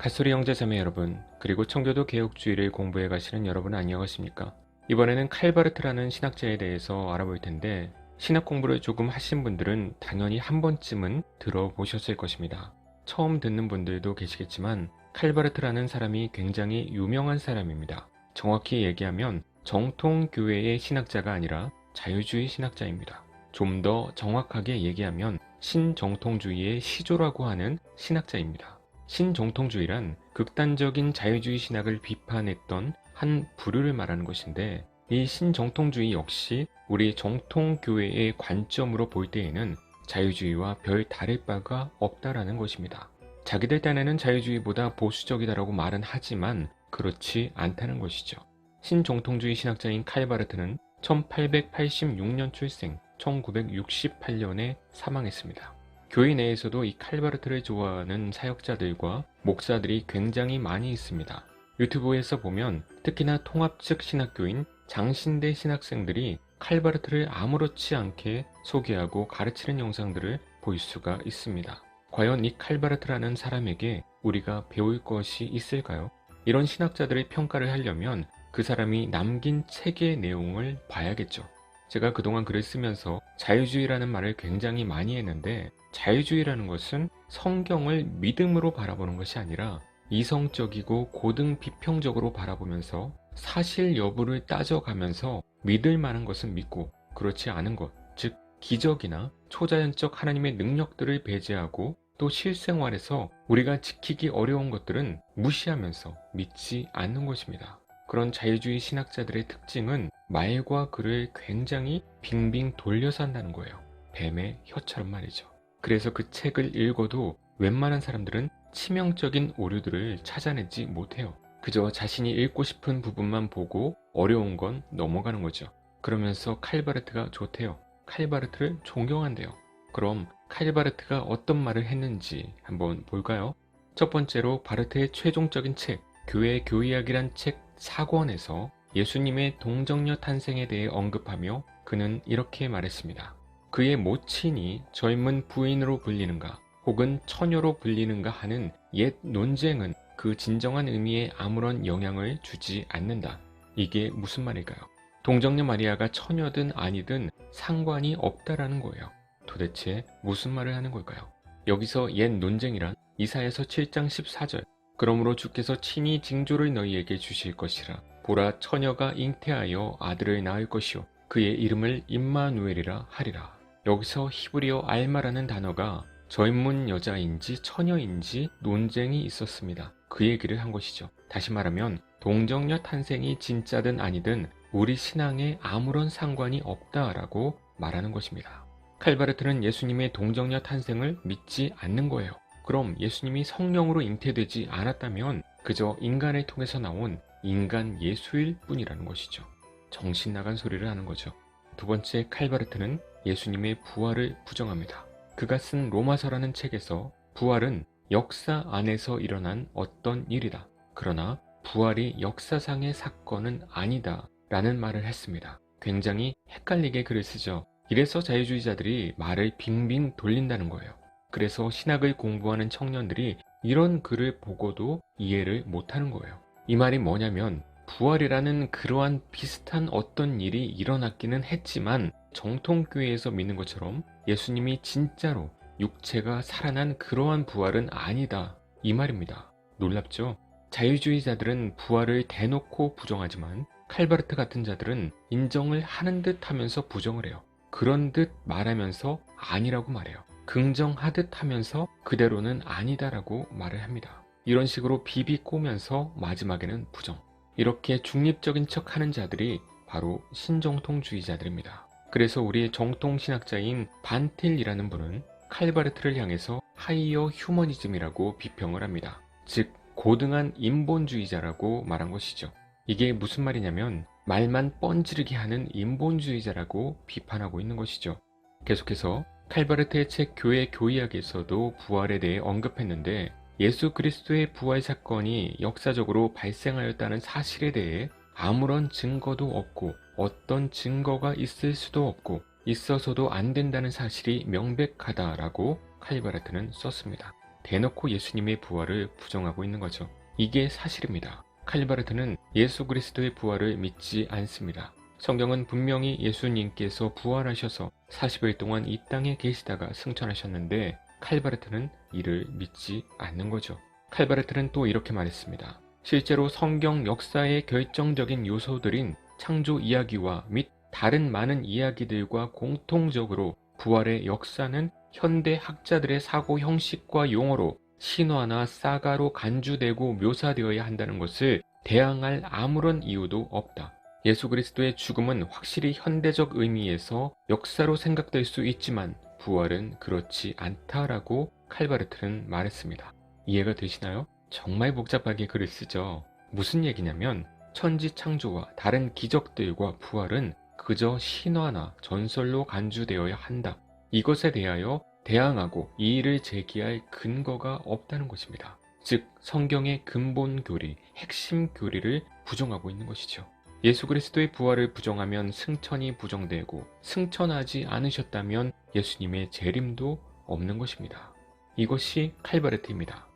가소리 형제자매 여러분, 그리고 청교도 개혁주의를 공부해 가시는 여러분 안녕하십니까? 이번에는 칼바르트라는 신학자에 대해서 알아볼 텐데 신학 공부를 조금 하신 분들은 당연히 한 번쯤은 들어보셨을 것입니다. 처음 듣는 분들도 계시겠지만 칼바르트라는 사람이 굉장히 유명한 사람입니다. 정확히 얘기하면 정통 교회의 신학자가 아니라 자유주의 신학자입니다. 좀 더 정확하게 얘기하면 신정통주의의 시조라고 하는 신학자입니다. 신정통주의란 극단적인 자유주의 신학을 비판했던 한 부류를 말하는 것인데 이 신정통주의 역시 우리 정통교회의 관점으로 볼 때에는 자유주의와 별 다를 바가 없다라는 것입니다. 자기들 딴에는 자유주의보다 보수적이다라고 말은 하지만 그렇지 않다는 것이죠. 신정통주의 신학자인 칼바르트는 1886년 출생, 1968년에 사망했습니다. 교회 내에서도 이 칼바르트를 좋아하는 사역자들과 목사들이 굉장히 많이 있습니다. 유튜브에서 보면 특히나 통합 측 신학교인 장신대 신학생들이 칼바르트를 아무렇지 않게 소개하고 가르치는 영상들을 볼 수가 있습니다. 과연 이 칼바르트라는 사람에게 우리가 배울 것이 있을까요? 이런 신학자들의 평가를 하려면 그 사람이 남긴 책의 내용을 봐야겠죠. 제가 그동안 글을 쓰면서 자유주의라는 말을 굉장히 많이 했는데 자유주의라는 것은 성경을 믿음으로 바라보는 것이 아니라 이성적이고 고등 비평적으로 바라보면서 사실 여부를 따져가면서 믿을 만한 것은 믿고 그렇지 않은 것, 즉 기적이나 초자연적 하나님의 능력들을 배제하고 또 실생활에서 우리가 지키기 어려운 것들은 무시하면서 믿지 않는 것입니다. 그런 자유주의 신학자들의 특징은 말과 글을 굉장히 빙빙 돌려서 한다는 거예요. 뱀의 혀처럼 말이죠. 그래서 그 책을 읽어도 웬만한 사람들은 치명적인 오류들을 찾아내지 못해요. 그저 자신이 읽고 싶은 부분만 보고 어려운 건 넘어가는 거죠. 그러면서 칼바르트가 좋대요. 칼바르트를 존경한대요. 그럼 칼바르트가 어떤 말을 했는지 한번 볼까요? 첫 번째로 바르트의 최종적인 책, 교회 교의학이란 책 4권에서 예수님의 동정녀 탄생에 대해 언급하며 그는 이렇게 말했습니다. 그의 모친이 젊은 부인으로 불리는가 혹은 처녀로 불리는가 하는 옛 논쟁은 그 진정한 의미에 아무런 영향을 주지 않는다. 이게 무슨 말일까요? 동정녀 마리아가 처녀든 아니든 상관이 없다라는 거예요. 도대체 무슨 말을 하는 걸까요? 여기서 옛 논쟁이란 이사에서 7장 14절 그러므로 주께서 친히 징조를 너희에게 주실 것이라 보라 처녀가 잉태하여 아들을 낳을 것이요 그의 이름을 임마누엘이라 하리라 여기서 히브리어 알마라는 단어가 젊은 여자인지 처녀인지 논쟁이 있었습니다. 그 얘기를 한 것이죠. 다시 말하면 동정녀 탄생이 진짜든 아니든 우리 신앙에 아무런 상관이 없다라고 말하는 것입니다. 칼바르트는 예수님의 동정녀 탄생을 믿지 않는 거예요. 그럼 예수님이 성령으로 잉태되지 않았다면 그저 인간을 통해서 나온 인간 예수일 뿐이라는 것이죠. 정신 나간 소리를 하는 거죠. 두 번째 칼바르트는 예수님의 부활을 부정합니다. 그가 쓴 로마서라는 책에서 부활은 역사 안에서 일어난 어떤 일이다. 그러나 부활이 역사상의 사건은 아니다. 라는 말을 했습니다. 굉장히 헷갈리게 글을 쓰죠. 이래서 자유주의자들이 말을 빙빙 돌린다는 거예요. 그래서 신학을 공부하는 청년들이 이런 글을 보고도 이해를 못하는 거예요. 이 말이 뭐냐면 부활이라는 그러한 비슷한 어떤 일이 일어났기는 했지만 정통교회에서 믿는 것처럼 예수님이 진짜로 육체가 살아난 그러한 부활은 아니다. 이 말입니다. 놀랍죠? 자유주의자들은 부활을 대놓고 부정하지만 칼바르트 같은 자들은 인정을 하는 듯 하면서 부정을 해요. 그런 듯 말하면서 아니라고 말해요. 긍정하듯 하면서 그대로는 아니다라고 말을 합니다. 이런 식으로 비비 꼬면서 마지막에는 부정. 이렇게 중립적인 척 하는 자들이 바로 신정통주의자들입니다. 그래서 우리의 정통신학자인 반틸이라는 분은 칼바르트를 향해서 하이어 휴머니즘이라고 비평을 합니다. 즉, 고등한 인본주의자라고 말한 것이죠. 이게 무슨 말이냐면 말만 뻔지르게 하는 인본주의자라고 비판하고 있는 것이죠. 계속해서 칼바르트의 책 교회 교의학에서도 부활에 대해 언급했는데 예수 그리스도의 부활 사건이 역사적으로 발생하였다는 사실에 대해 아무런 증거도 없고 어떤 증거가 있을 수도 없고 있어서도 안 된다는 사실이 명백하다라고 칼바르트는 썼습니다. 대놓고 예수님의 부활을 부정하고 있는 거죠. 이게 사실입니다. 칼바르트는 예수 그리스도의 부활을 믿지 않습니다. 성경은 분명히 예수님께서 부활하셔서 40일 동안 이 땅에 계시다가 승천하셨는데 칼바르트는 이를 믿지 않는 거죠. 칼바르트는 또 이렇게 말했습니다. 실제로 성경 역사의 결정적인 요소들인 창조 이야기와 및 다른 많은 이야기들과 공통적으로 부활의 역사는 현대 학자들의 사고 형식과 용어로 신화나 사가로 간주되고 묘사되어야 한다는 것을 대항할 아무런 이유도 없다. 예수 그리스도의 죽음은 확실히 현대적 의미에서 역사로 생각될 수 있지만 부활은 그렇지 않다라고 칼바르트는 말했습니다. 이해가 되시나요? 정말 복잡하게 글을 쓰죠. 무슨 얘기냐면 천지 창조와 다른 기적들과 부활은 그저 신화나 전설로 간주되어야 한다. 이것에 대하여 대항하고 이의를 제기할 근거가 없다는 것입니다. 즉 성경의 근본 교리, 핵심 교리를 부정하고 있는 것이죠. 예수 그리스도의 부활을 부정하면 승천이 부정되고 승천하지 않으셨다면 예수님의 재림도 없는 것입니다. 이것이 칼바르트입니다.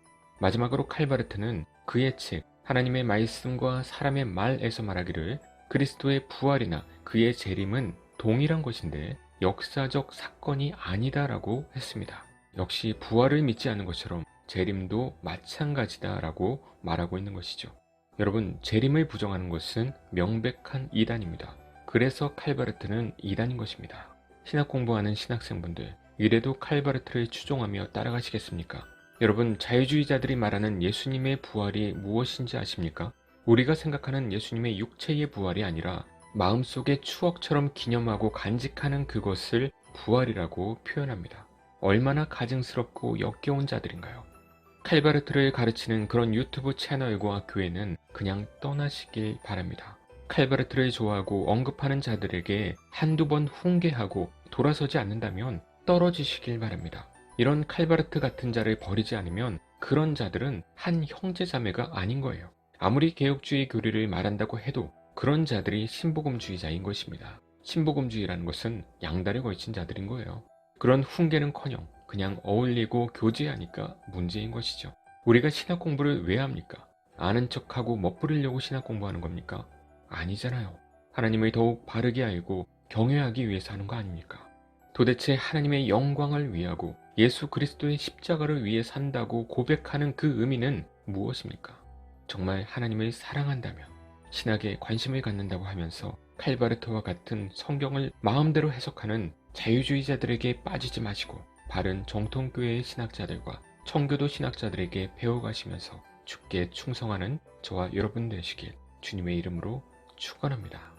마지막으로 칼바르트는 그의 책 하나님의 말씀과 사람의 말에서 말하기를 그리스도의 부활이나 그의 재림은 동일한 것인데 역사적 사건이 아니다라고 했습니다. 역시 부활을 믿지 않는 것처럼 재림도 마찬가지다라고 말하고 있는 것이죠. 여러분, 재림을 부정하는 것은 명백한 이단입니다. 그래서 칼바르트는 이단인 것입니다. 신학 공부하는 신학생분들, 이래도 칼바르트를 추종하며 따라가시겠습니까? 여러분, 자유주의자들이 말하는 예수님의 부활이 무엇인지 아십니까? 우리가 생각하는 예수님의 육체의 부활이 아니라 마음속의 추억처럼 기념하고 간직하는 그것을 부활이라고 표현합니다. 얼마나 가증스럽고 역겨운 자들인가요? 칼바르트를 가르치는 그런 유튜브 채널과 교회는 그냥 떠나시길 바랍니다. 칼바르트를 좋아하고 언급하는 자들에게 한두 번 훈계하고 돌아서지 않는다면 떨어지시길 바랍니다. 이런 칼바르트 같은 자를 버리지 않으면 그런 자들은 한 형제자매가 아닌 거예요. 아무리 개혁주의 교리를 말한다고 해도 그런 자들이 신복음주의자인 것입니다. 신복음주의라는 것은 양다리 걸친 자들인 거예요. 그런 훈계는커녕 그냥 어울리고 교제하니까 문제인 것이죠. 우리가 신학 공부를 왜 합니까? 아는 척하고 멋부리려고 신학 공부하는 겁니까? 아니잖아요. 하나님을 더욱 바르게 알고 경외하기 위해서 하는 거 아닙니까? 도대체 하나님의 영광을 위하고 예수 그리스도의 십자가를 위해 산다고 고백하는 그 의미는 무엇입니까? 정말 하나님을 사랑한다면 신학에 관심을 갖는다고 하면서 칼바르트와 같은 성경을 마음대로 해석하는 자유주의자들에게 빠지지 마시고 바른 정통교회의 신학자들과 청교도 신학자들에게 배워가시면서 죽게 충성하는 저와 여러분 되시길 주님의 이름으로 축원합니다.